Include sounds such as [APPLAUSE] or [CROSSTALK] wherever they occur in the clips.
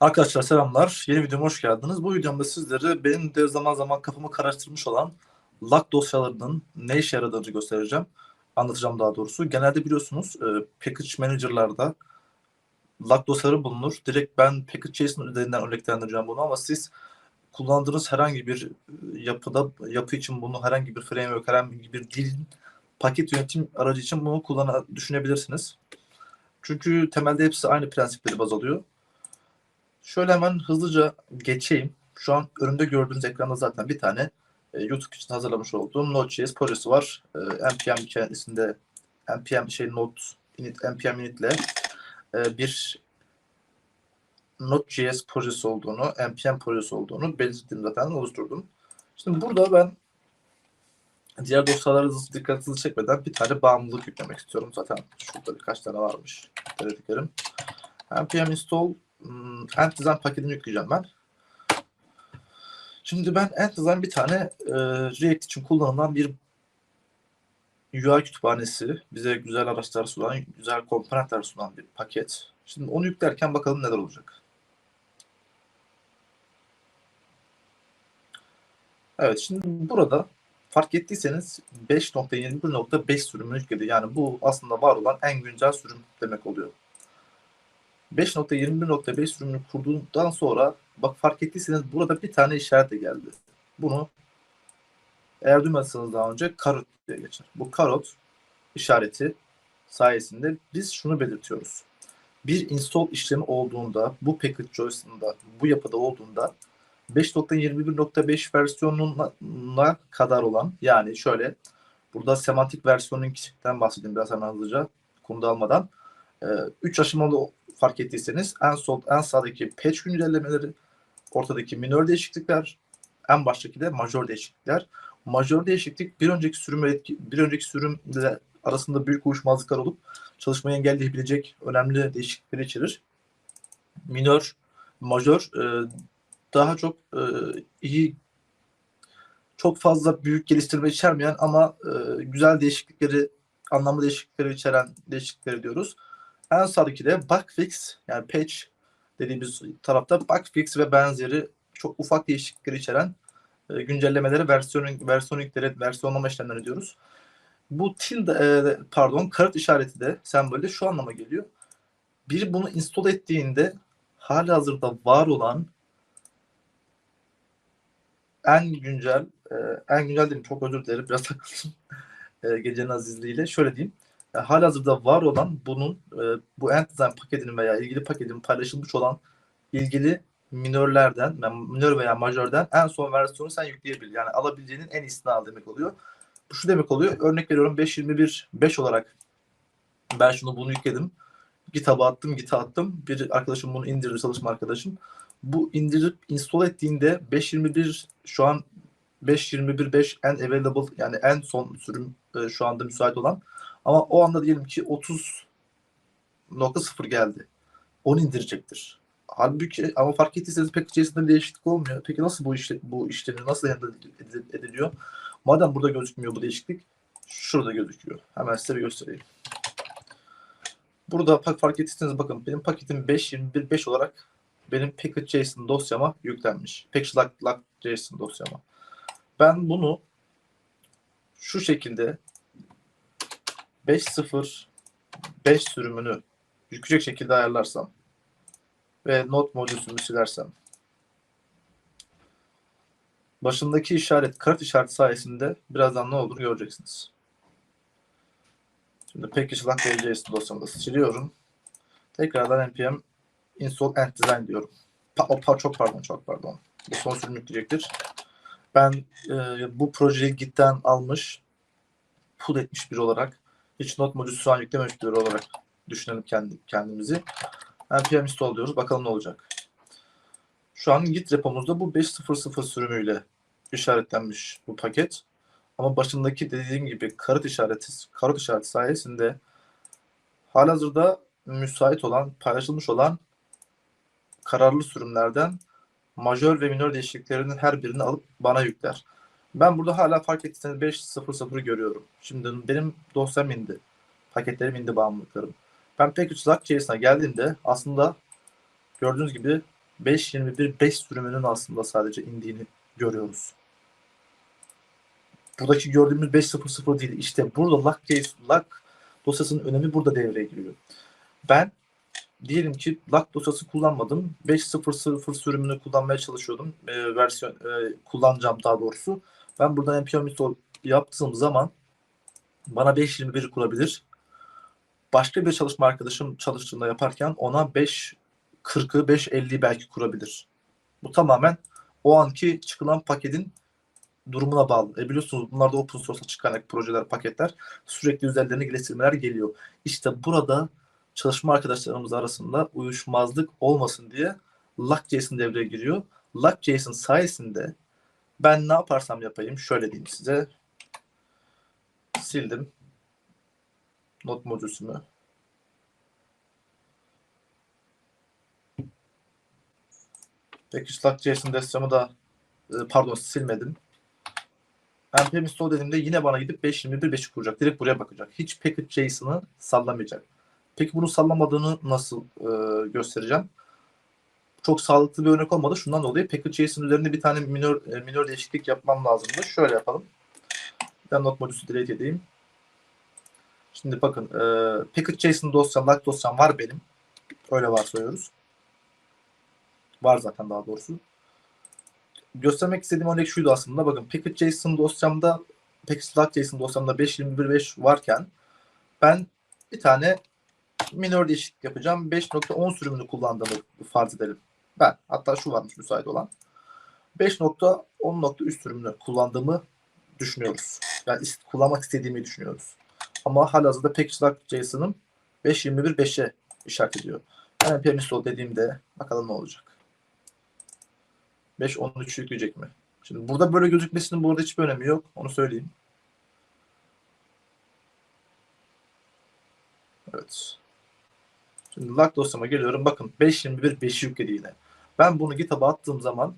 Arkadaşlar selamlar. Yeni videoma hoş geldiniz. Bu videomda sizlere benim de zaman zaman kafamı karıştırmış olan LAK dosyalarının ne işe yaradığını göstereceğim. Anlatacağım daha doğrusu. Genelde biliyorsunuz e, package manager'larda LAK dosyaları bulunur. Direkt ben package.json üzerinden örneklendireceğim bunu ama siz kullandığınız herhangi bir e, yapıda yapı için bunu herhangi bir framework, herhangi bir dilin paket yönetim aracı için bunu kullan düşünebilirsiniz. Çünkü temelde hepsi aynı prensipleri baz alıyor. Şöyle hemen hızlıca geçeyim. Şu an önümde gördüğünüz ekranda zaten bir tane e, YouTube için hazırlamış olduğum Node.js projesi var. E, npm kendisinde npm şey node init npm init ile e, bir Node.js projesi olduğunu, npm projesi olduğunu belirttim zaten oluşturdum. Şimdi burada ben diğer dosyalara dikkatinizi çekmeden bir tane bağımlılık yüklemek istiyorum. Zaten şurada birkaç tane varmış. Dediklerim. npm install hmm, paketini yükleyeceğim ben. Şimdi ben Ant bir tane e, React için kullanılan bir UI kütüphanesi, bize güzel araçlar sunan, güzel komponentler sunan bir paket. Şimdi onu yüklerken bakalım neler olacak. Evet şimdi burada fark ettiyseniz 5.21.5 sürümünü yükledi. Yani bu aslında var olan en güncel sürüm demek oluyor. 5.21.5 sürümünü kurduğundan sonra bak fark ettiyseniz burada bir tane işaret de geldi. Bunu eğer duymadıysanız daha önce karot diye geçer. Bu karot işareti sayesinde biz şunu belirtiyoruz. Bir install işlemi olduğunda bu package joys'unda bu yapıda olduğunda 5.21.5 versiyonuna kadar olan yani şöyle burada semantik versiyonunkinden bahsedeyim biraz hemen hızlıca konuda almadan. 3 aşamalı fark ettiyseniz en sol en sağdaki patch güncellemeleri, ortadaki minör değişiklikler, en baştaki de majör değişiklikler. Majör değişiklik bir önceki sürüm bir önceki sürümle arasında büyük uyuşmazlıklar olup çalışmayı engelleyebilecek önemli değişiklikleri içerir. Minör, majör e, daha çok e, iyi çok fazla büyük geliştirme içermeyen ama e, güzel değişiklikleri, anlamlı değişiklikleri içeren değişiklikleri diyoruz. En sağdaki de bug fix yani patch dediğimiz tarafta bug fix ve benzeri çok ufak değişiklikleri içeren e, güncellemeleri, versiyon versiyonlikleri, versiyonlama işlemleri diyoruz. Bu tilde e, pardon karıt işareti de sembolde şu anlama geliyor. Biri bunu install ettiğinde hali hazırda var olan en güncel e, en güncel değil çok özür dilerim biraz takıldım [LAUGHS] e, gecenin azizliğiyle şöyle diyeyim halihazırda var olan bunun e, bu end design paketinin veya ilgili paketin paylaşılmış olan ilgili minörlerden, yani minör veya majörden en son versiyonu sen yükleyebil. Yani alabileceğinin en iyisini al demek oluyor. Bu şu demek oluyor. Örnek veriyorum 5.21 5 olarak ben şunu bunu yükledim. GitHub'a attım, Git'e attım. Bir arkadaşım bunu indirdi, çalışma arkadaşım. Bu indirip install ettiğinde 5.21 şu an 5.21.5 en available yani en son sürüm e, şu anda müsait olan ama o anda diyelim ki 30.0 geldi. Onu indirecektir. Halbuki ama fark ettiyseniz pek içerisinde değişiklik olmuyor. Peki nasıl bu işle, bu işlemi nasıl ediliyor? Madem burada gözükmüyor bu değişiklik, şurada gözüküyor. Hemen size bir göstereyim. Burada fark ettiyseniz bakın benim paketim 5.21.5 olarak benim package.json dosyama yüklenmiş. Package.json dosyama. Ben bunu şu şekilde 5.0 5 sürümünü yükleyecek şekilde ayarlarsam ve not modülünü silersem başındaki işaret kart işareti sayesinde birazdan ne olur göreceksiniz. Şimdi package.json dosyamda siliyorum. Tekrardan npm install and design diyorum. Pa, pa, çok pardon çok pardon. Bu son sürüm yükleyecektir. Ben e, bu projeyi Git'ten almış pull etmiş bir olarak hiç not modülü şu an yüklememiş olarak düşünelim kendi, kendimizi. npm install diyoruz. Bakalım ne olacak. Şu an git repomuzda bu 5.0.0 sürümüyle işaretlenmiş bu paket. Ama başındaki dediğim gibi karıt işareti, karıt işareti sayesinde halihazırda müsait olan, paylaşılmış olan kararlı sürümlerden majör ve minör değişikliklerinin her birini alıp bana yükler. Ben burada hala fark ettiyseniz 5.0.0 görüyorum. Şimdi benim dosyam indi. Paketlerim indi bağımlılıklarım. Ben package.js'ine geldiğimde aslında gördüğünüz gibi 5.21 5 sürümünün aslında sadece indiğini görüyoruz. Buradaki gördüğümüz 5.00 değil. İşte burada lock, case, lock dosyasının önemi burada devreye giriyor. Ben diyelim ki lock dosyası kullanmadım. 5.00 sürümünü kullanmaya çalışıyordum. E, versiyon e, kullanacağım daha doğrusu. Ben buradan install yaptığım zaman bana 5.21 kurabilir. Başka bir çalışma arkadaşım çalıştığında yaparken ona 5.40'ı 5.50'yi belki kurabilir. Bu tamamen o anki çıkılan paketin durumuna bağlı. E biliyorsunuz bunlar da open source açık kaynak projeler, paketler. Sürekli üzerlerine geliştirmeler geliyor. İşte burada çalışma arkadaşlarımız arasında uyuşmazlık olmasın diye Lock.js'in devreye giriyor. Lock.js'in sayesinde ben ne yaparsam yapayım şöyle diyeyim size. Sildim. Not modülsümü. Peki Lock.js'in destramı da e, pardon silmedim. npm install dediğimde yine bana gidip 5.21 5'i kuracak. Direkt buraya bakacak. Hiç package.js'ini sallamayacak. Peki bunu sallamadığını nasıl e, göstereceğim? Çok sağlıklı bir örnek olmadı. Şundan dolayı package.js'in üzerinde bir tane minor, e, minor değişiklik yapmam lazımdı. Şöyle yapalım. Ben not modülü delete edeyim. Şimdi bakın e, package.json dosyam, lock dosyam var benim. Öyle varsayıyoruz. Var zaten daha doğrusu. Göstermek istediğim örnek şuydu aslında. Bakın package.json dosyamda package.json dosyamda 5.21.5 varken ben bir tane minor değişiklik yapacağım. 5.10 sürümünü kullandığımı farz edelim. Ben. Hatta şu varmış müsait olan. 5.10.3 sürümünü kullandığımı düşünüyoruz. Yani ist- kullanmak istediğimi düşünüyoruz. Ama halihazırda package.json'ım 5.21.5'e işaret ediyor. Ben npm install dediğimde bakalım ne olacak. 5.13 yükleyecek mi? Şimdi burada böyle gözükmesinin bu arada hiçbir önemi yok. Onu söyleyeyim. Evet. Şimdi log dosyama geliyorum. Bakın 5.21 5 yükledi yine. Ben bunu GitHub'a attığım zaman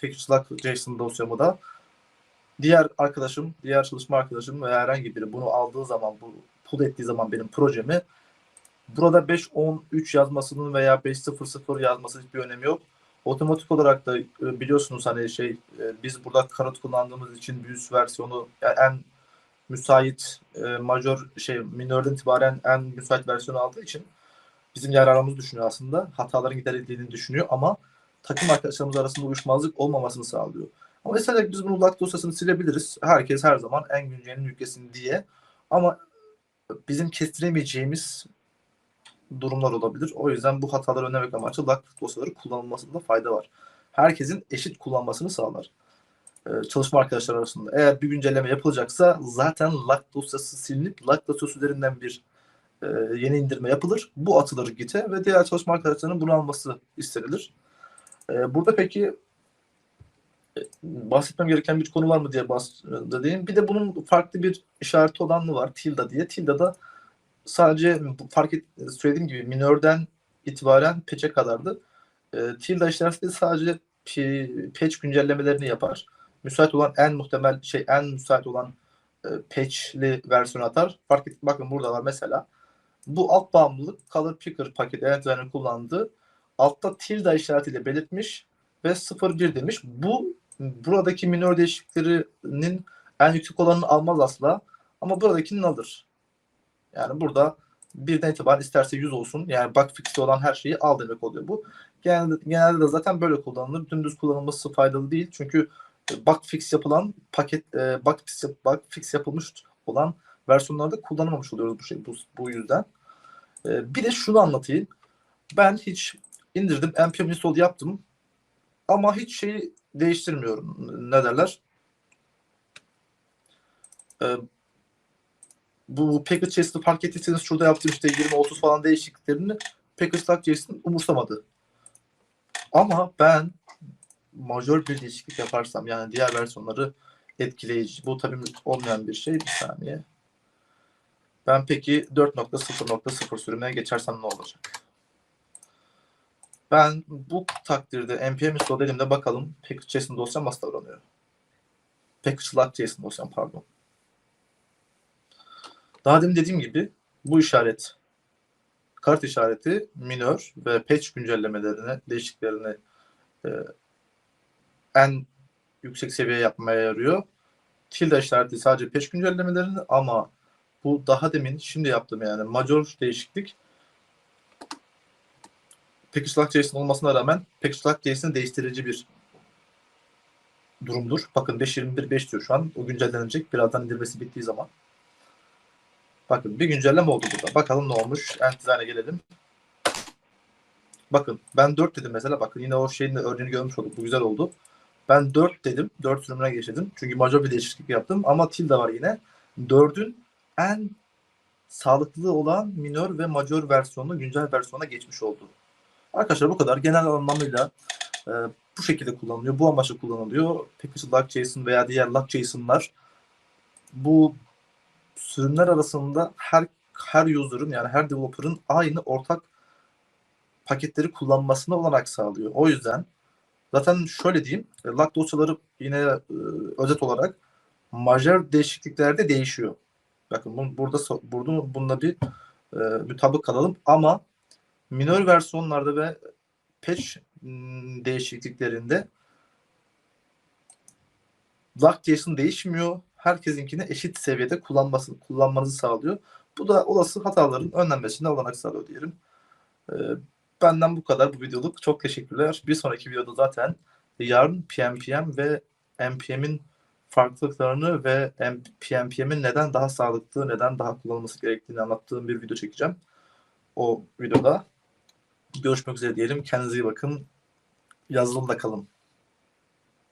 package.json dosyamı da diğer arkadaşım, diğer çalışma arkadaşım veya herhangi biri bunu aldığı zaman, bu pull ettiği zaman benim projemi burada 5.13 yazmasının veya 5.00 yazması hiçbir önemi yok. Otomatik olarak da e, biliyorsunuz hani şey e, biz burada karot kullandığımız için bir üst versiyonu yani en müsait e, major şey minörden itibaren en müsait versiyonu aldığı için bizim yararımızı düşünüyor aslında. Hataların giderildiğini düşünüyor ama takım arkadaşlarımız arasında uyuşmazlık olmamasını sağlıyor. Ama mesela biz bunu lock dosyasını silebiliriz. Herkes her zaman en güncelini yüklesin diye. Ama bizim kestiremeyeceğimiz durumlar olabilir. O yüzden bu hataları önlemek amaçlı lock dosyaları kullanılmasında fayda var. Herkesin eşit kullanmasını sağlar. Ee, çalışma arkadaşlar arasında. Eğer bir güncelleme yapılacaksa zaten lock dosyası silinip lock dosyası üzerinden bir e, yeni indirme yapılır. Bu atılır Git'e ve diğer çalışma arkadaşlarının bunu alması istenilir. E, burada peki e, bahsetmem gereken bir konu var mı diye bahsedeyim. Bir de bunun farklı bir işareti olanı var. Tilda diye. Tilda da sadece fark et, söylediğim gibi minörden itibaren patch'e kadardı. E, Tilda işareti sadece patch güncellemelerini yapar. Müsait olan en muhtemel şey en müsait olan e, patch'li versiyon atar. Fark et, bakın burada var mesela. Bu alt bağımlılık Color Picker paket eletlerini kullandığı altta tilde işaretiyle belirtmiş ve 01 demiş. Bu buradaki minor değişikliklerinin en yüksek olanını almaz asla ama buradakinin alır. Yani burada birden itibaren isterse 100 olsun. Yani bug fix'i olan her şeyi al demek oluyor bu. Genelde, genelde de zaten böyle kullanılır. Dümdüz kullanılması faydalı değil. Çünkü bug fix yapılan paket e, bug fix, bug fix yapılmış olan versiyonlarda kullanamamış oluyoruz bu şey bu, bu yüzden. E, bir de şunu anlatayım. Ben hiç indirdim npm install yaptım ama hiç şeyi değiştirmiyorum. Ne derler? E, bu package.js'ini fark ettiyseniz şurada yaptığım işte 20-30 falan değişikliklerini package.js'in umursamadı. Ama ben majör bir değişiklik yaparsam yani diğer versiyonları etkileyici. Bu tabii olmayan bir şey. Bir saniye. Ben peki 4.0.0 sürümüne geçersem ne olacak? Ben bu takdirde npm dediğimde bakalım package.json dosyam nasıl davranıyor? Package.json dosyam pardon. Daha demin dediğim gibi bu işaret kart işareti minör ve patch güncellemelerine, değişikliklerine e, en yüksek seviye yapmaya yarıyor. Tilde işareti sadece peş güncellemelerini ama bu daha demin şimdi yaptığım yani major değişiklik Package Lock JSON olmasına rağmen Package Lock JSON'ı değiştirici bir durumdur. Bakın 5.21.5 diyor şu an. O güncellenecek. Birazdan indirmesi bittiği zaman. Bakın bir güncelleme oldu burada. Bakalım ne olmuş. Endizine'e gelelim. Bakın ben 4 dedim mesela. Bakın yine o şeyin örneğini görmüş olduk. Bu güzel oldu. Ben 4 dedim. 4 sürümüne geçirdim. Çünkü major bir değişiklik yaptım. Ama tilde var yine. 4'ün en sağlıklı olan minör ve major versiyonu güncel versiyona geçmiş oldu. Arkadaşlar bu kadar. Genel anlamıyla e, bu şekilde kullanılıyor. Bu amaçla kullanılıyor. Package Lock JSON veya diğer Lock bu sürümler arasında her her user'ın yani her developer'ın aynı ortak paketleri kullanmasına olanak sağlıyor. O yüzden zaten şöyle diyeyim, e, lock dosyaları yine e, özet olarak majör değişikliklerde değişiyor. Bakın bunu, burada burada bununla bir e, mutabık kalalım ama minor versiyonlarda ve patch m, değişikliklerinde lock JSON değişmiyor. Herkesinkini eşit seviyede kullanması, kullanmanızı sağlıyor. Bu da olası hataların önlenmesine olanak sağlıyor diyelim. Ee, benden bu kadar bu videoluk. Çok teşekkürler. Bir sonraki videoda zaten yarın PMPM ve NPM'in farklılıklarını ve PMPM'in neden daha sağlıklı, neden daha kullanılması gerektiğini anlattığım bir video çekeceğim. O videoda görüşmek üzere diyelim. Kendinize iyi bakın. Yazılımda kalın.